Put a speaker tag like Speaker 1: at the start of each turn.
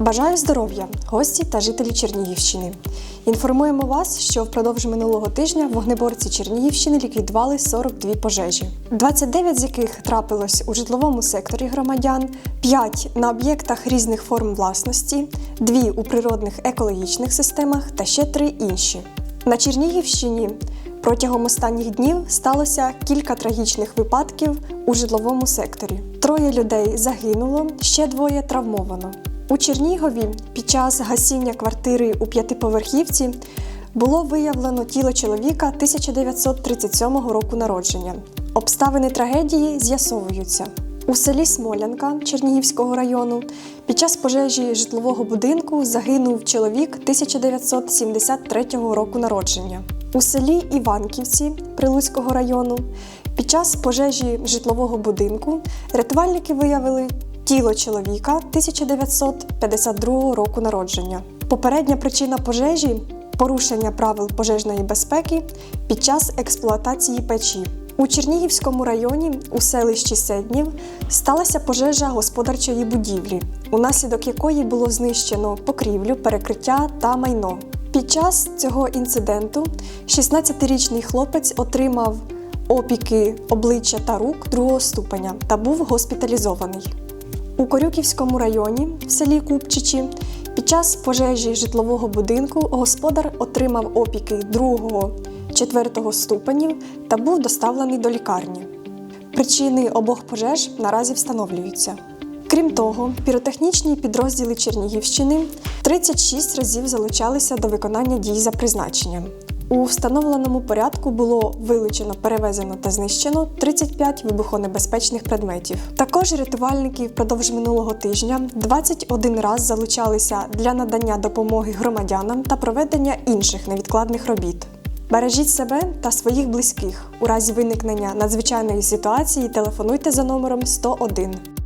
Speaker 1: Бажаю здоров'я, гості та жителі Чернігівщини. Інформуємо вас, що впродовж минулого тижня вогнеборці Чернігівщини ліквідували 42 пожежі, 29 з яких трапилось у житловому секторі громадян, 5 на об'єктах різних форм власності, 2 у природних екологічних системах та ще 3 інші. На Чернігівщині протягом останніх днів сталося кілька трагічних випадків у житловому секторі. Троє людей загинуло, ще двоє травмовано. У Чернігові під час гасіння квартири у п'ятиповерхівці було виявлено тіло чоловіка 1937 року народження. Обставини трагедії з'ясовуються. У селі Смолянка Чернігівського району під час пожежі житлового будинку загинув чоловік 1973 року народження. У селі Іванківці Прилуцького району під час пожежі житлового будинку рятувальники виявили тіло чоловіка 1952 року народження. Попередня причина пожежі порушення правил пожежної безпеки під час експлуатації печі. У Чернігівському районі у селищі Седнів сталася пожежа господарчої будівлі, унаслідок якої було знищено покрівлю, перекриття та майно. Під час цього інциденту 16-річний хлопець отримав опіки обличчя та рук другого ступеня та був госпіталізований. У Корюківському районі в селі Купчичі під час пожежі житлового будинку господар отримав опіки другого, четвертого ступенів та був доставлений до лікарні. Причини обох пожеж наразі встановлюються. Крім того, піротехнічні підрозділи Чернігівщини 36 разів залучалися до виконання дій за призначенням. У встановленому порядку було вилучено, перевезено та знищено 35 вибухонебезпечних предметів. Також рятувальники впродовж минулого тижня 21 раз залучалися для надання допомоги громадянам та проведення інших невідкладних робіт. Бережіть себе та своїх близьких. У разі виникнення надзвичайної ситуації телефонуйте за номером 101.